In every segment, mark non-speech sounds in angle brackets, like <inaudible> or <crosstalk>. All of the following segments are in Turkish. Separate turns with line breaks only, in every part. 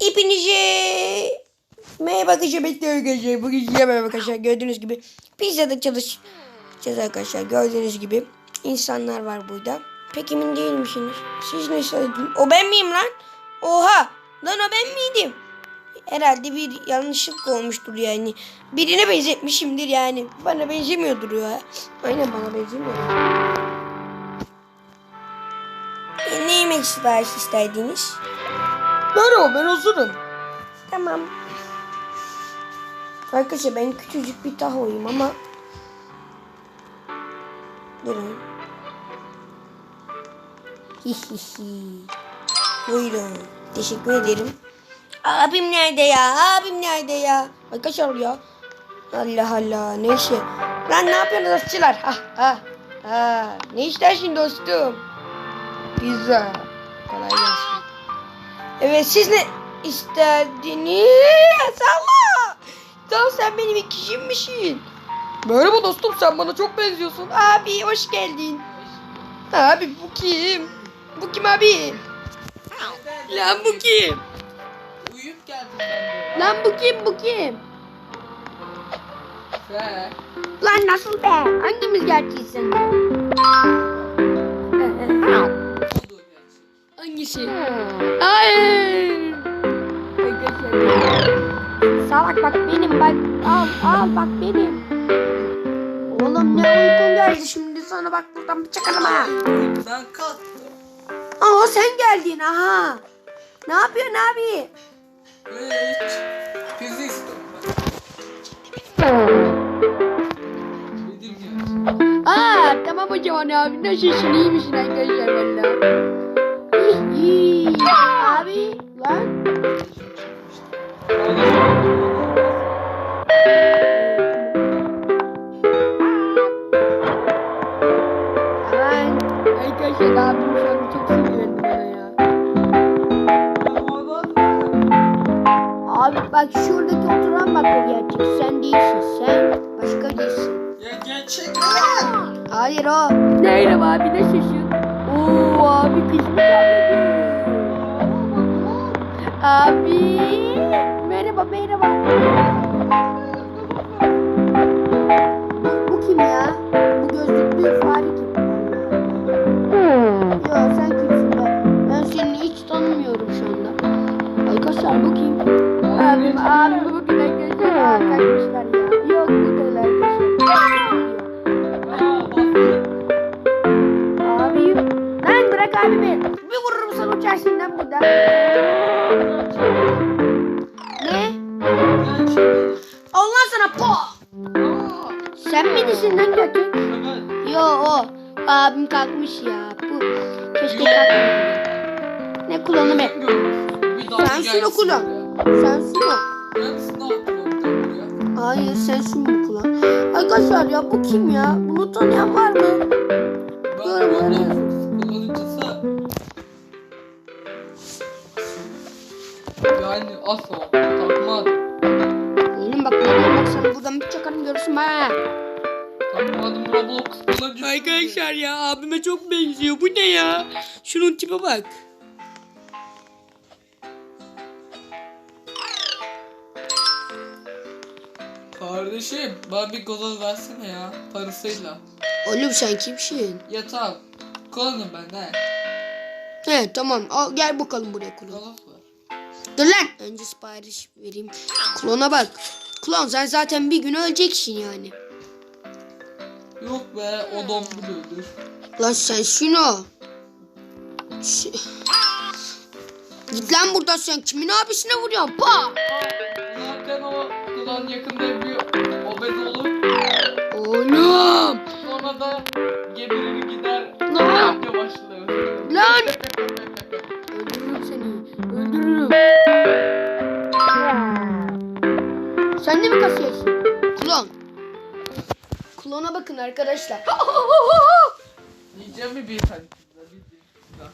Hepinize merhaba arkadaşlar bekliyor arkadaşlar. Bugün size merhaba arkadaşlar. Gördüğünüz gibi pizzada çalışacağız arkadaşlar. Gördüğünüz gibi insanlar var burada. Pek emin değil misiniz? Siz ne söylediniz? O ben miyim lan? Oha! Lan o ben miydim? Herhalde bir yanlışlık olmuştur yani. Birine benzetmişimdir yani. Bana benzemiyordur ya. Aynen bana benzemiyor. E, ne yemek sipariş isterdiniz? Merhaba ben hazırım. Tamam. Arkadaşlar ben küçücük bir tahoyum ama Durun. Hihihi. Buyurun. Teşekkür ederim. Abim nerede ya? Abim nerede ya? Arkadaşlar ya. Allah Allah. Neyse. Lan ne yapıyorsunuz dostçular? Ha ha. Ha. Ne istersin dostum? Pizza. Kolay gelsin. Evet siz ne isterdiniz? Allah! Tamam sen benim ikişimmişsin. Merhaba dostum sen bana çok benziyorsun. Abi hoş geldin. Abi bu kim? Bu kim abi? Lan bu kim?
Uyuyup geldim.
Lan bu kim bu kim?
Ve
Lan nasıl be? Hangimiz gerçeğiz sen?
Gerçek.
Hangisi? Hayır. Salak bak benim bak. Al al bak benim. Oğlum ne uykun geldi şimdi sana bak buradan çakalım ha.
Ben kalktım.
Aa sen geldin aha. Ne yapıyorsun abi?
Hiç pizza istiyorum ben.
Aa tamam o zaman abi nasılsın iyi misin arkadaşlar valla. İyi. abi lan. Aman arkadaşlar abim şu an çok sinirlendi bana ya. Abi bak şuradaki oturan bak o gerçek. Sen değilsin. Sen başka değilsin.
Ya gerçekten.
Hayır o. Değilim abi ne şaşın. Abi kız mı kalmadı? Abi. Merhaba merhaba. Abim kalkmış ya. Bu. Keşke kalkmasaydı. Ne kullanı be? Sensin o kullan. Sensin o. Hayır sensin bu kullan. Arkadaşlar ya bu kim ya? Bunu tanıyan var mı?
Yani asla takma
Oğlum bak ne diyeyim bak sana buradan bir çakarım görürsün ha.
Takmadım Roblox kullanıcısı.
Arkadaşlar ya abime çok benziyor. Bu ne ya? Şunun tipe bak.
Kardeşim bana bir gazoz versene ya parasıyla.
Oğlum sen kimsin?
Ya tamam. Kullanın ben he.
He tamam al gel bakalım buraya klon.
Gazoz ver.
Dur lan. Önce sipariş vereyim. Klona bak. Klon sen zaten bir gün öleceksin yani.
Yok be o dombul öldür.
Lan sensin o. Ş- Git lan buradan sen kimin abisine vuruyorsun? Pa!
Zaten o klan yakında bir obez olur.
Oğlum.
Sonra da geberir gider.
Lan! Arkadaşlar.
Yiyeceğim mi bir tane.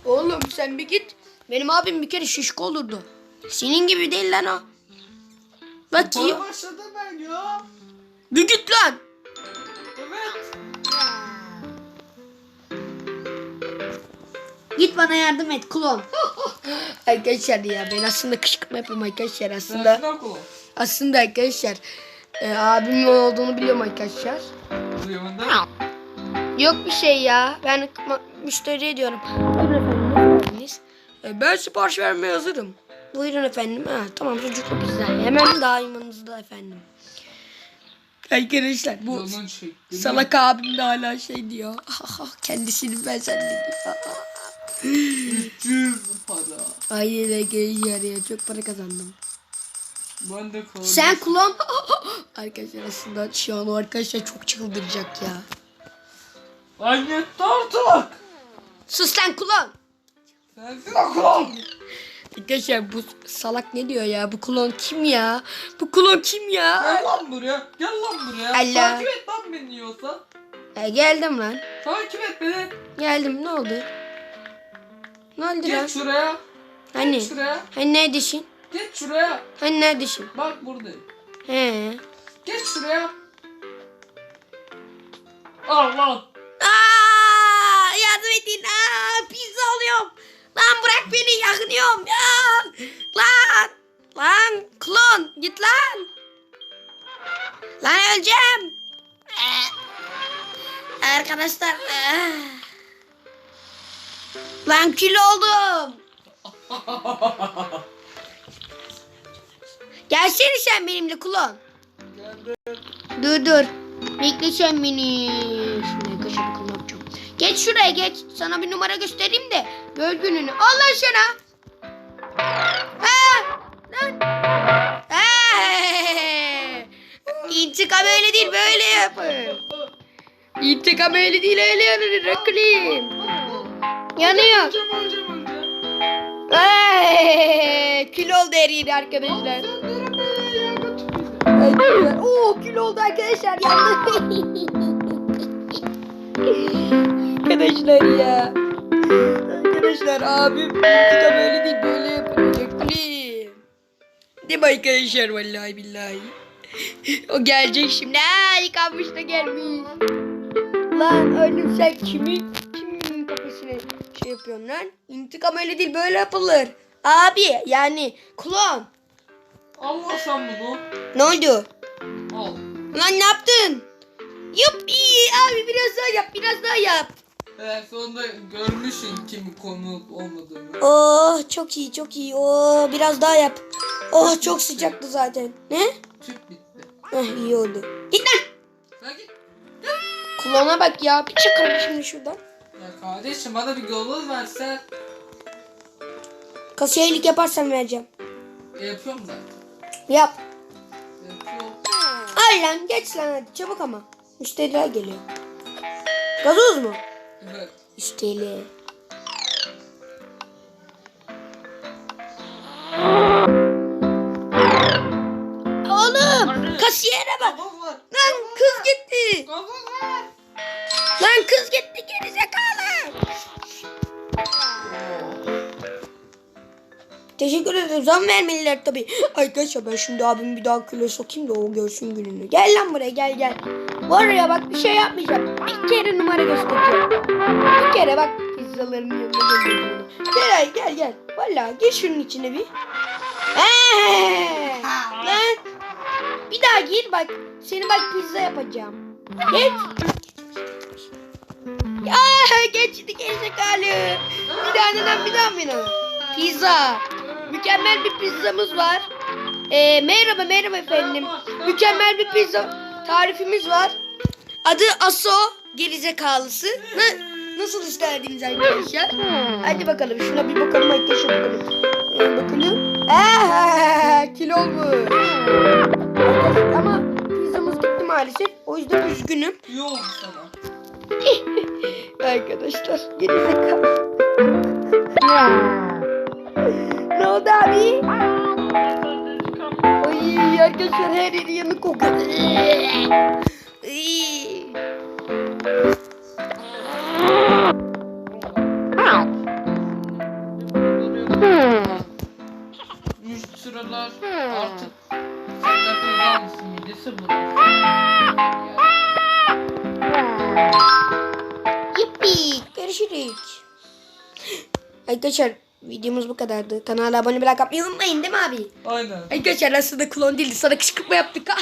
Oğlum sen bir git. Benim abim bir kere şişko olurdu. Senin gibi değil lan o. Bak yiyor.
başladı ben ya.
Bir git lan.
Evet.
Git bana yardım et klon. arkadaşlar ya ben aslında kışkırtma yapıyorum arkadaşlar aslında. Aslında arkadaşlar e, abimin olduğunu biliyorum arkadaşlar.
Duyumunda.
Yok bir şey ya. Ben ma- müşteri diyorum. Buyurun efendim. E, ben sipariş vermeye hazırım. Buyurun efendim. Ha, tamam çocuklu pizza. Hemen daimanızda efendim. Arkadaşlar bu
şekli.
salak abim de hala şey diyor. <laughs> Kendisini ben zannediyor.
300 para.
Aynen arkadaşlar ya çok para kazandım.
Ben de kaldım.
Sen klon. <laughs> arkadaşlar aslında şu an o arkadaşlar çok çıldıracak ya.
Lan yetti artık.
Sus lan klon.
Sensin okul.
Arkadaşlar bu salak ne diyor ya? Bu klon kim ya? Bu klon kim ya?
Gel lan buraya. Gel lan buraya.
Allah.
Takip et lan beni yiyorsa.
E, geldim lan.
Takip et beni.
Geldim ne oldu? Ne oldu lan?
Geç şuraya.
Hani?
Geç şuraya.
Hani neredesin?
Geç şuraya.
Hani neredesin?
Bak buradayım.
He.
Geç şuraya. Al lan.
Aa, yardım edin. Aa, pizza alıyorum. Lan bırak beni yakınıyorum ya. Lan. Lan klon git lan. Lan öleceğim. Arkadaşlar. ee. Lan kül oldum. <laughs> Gelsene sen benimle klon. Dur dur. Bekle sen beni. Şuraya kaşık yapacağım. Geç şuraya geç. Sana bir numara göstereyim de. Gör gününü. Al lan sana. Ha! Lan. Ha! İntikam öyle değil böyle yapın. İntikam öyle değil öyle yanır. Raklim. Yanıyor.
Öleceğim öleceğim öleceğim.
Hey, kül oldu eriydi arkadaşlar. Arkadaşlar, Oo kül oldu arkadaşlar arkadaşlar ya. Arkadaşlar abim intikam öyle değil böyle yapılacak. Kulim. Değil mi arkadaşlar vallahi billahi. o gelecek şimdi. Aa yıkanmış da gelmiş. Lan oğlum sen kimin kimin kafasına şey yapıyorsun lan? İntikam öyle değil böyle yapılır. Abi yani klon.
Allah sen bunu.
Ne oldu?
Al.
Lan ne yaptın? Yuppi abi biraz daha yap biraz daha yap.
Ee, sonunda görmüşsün kim konu olmadığını.
Oh çok iyi çok iyi. Oh biraz daha yap. Oh çok sıcaktı zaten. Ne?
Tüp bitti.
Heh iyi oldu. Git lan.
Sen git.
Klona bak ya. Bir çıkalım şimdi şuradan.
Ya kardeşim bana bir gazoz versen.
Kasiyerlik yaparsan vereceğim.
E, yapıyorum zaten.
Yap. Al lan geç lan hadi çabuk ama. Müşteriler geliyor. Gazoz mu?
Evet.
Müşteri. Oğlum kasiyere bak. Lan kız gitti. Lan kız gitti Teşekkür ederim. Zam vermeliler tabii. <gasps> Arkadaşlar ben şimdi abimi bir daha küle sokayım da o görsün gününü. Gel lan buraya gel gel. Var ya bak bir şey yapmayacağım. Bir kere numara göstereceğim. Bir kere bak pizzaların yanına geleceğim. Gel gel gel. Valla gir şunun içine bir. Ee, lan. Bir daha gir bak. Seni bak pizza yapacağım. Geç. Ya geçti gerizekalı. Bir daha neden bir daha mı? Pizza. Mükemmel bir pizzamız var. Ee, merhaba merhaba efendim. Mükemmel bir pizza tarifimiz var. Adı Aso gerizekalısı. Na, nasıl isterdiniz arkadaşlar? Hadi bakalım şuna bir bakalım arkadaşlar bakalım. Ee, bakalım. Eee kilo olmuş. Ama pizzamız gitti maalesef. O yüzden üzgünüm.
İyi oldu sana.
Arkadaşlar gerizekalı. Oldu abi? Ay arkadaşlar her yeri yanık kokuyor. Iy.
Müşteriler artık sen pizza mısın midesi.
Yuppi görüşürüz. Arkadaşlar videomuz bu kadardı. Kanala abone bir like yapmayı unutmayın değil mi abi?
Aynen.
Arkadaşlar aslında klon değildi. Sana kışkırtma yaptık ha.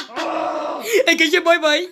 Arkadaşlar bay bay.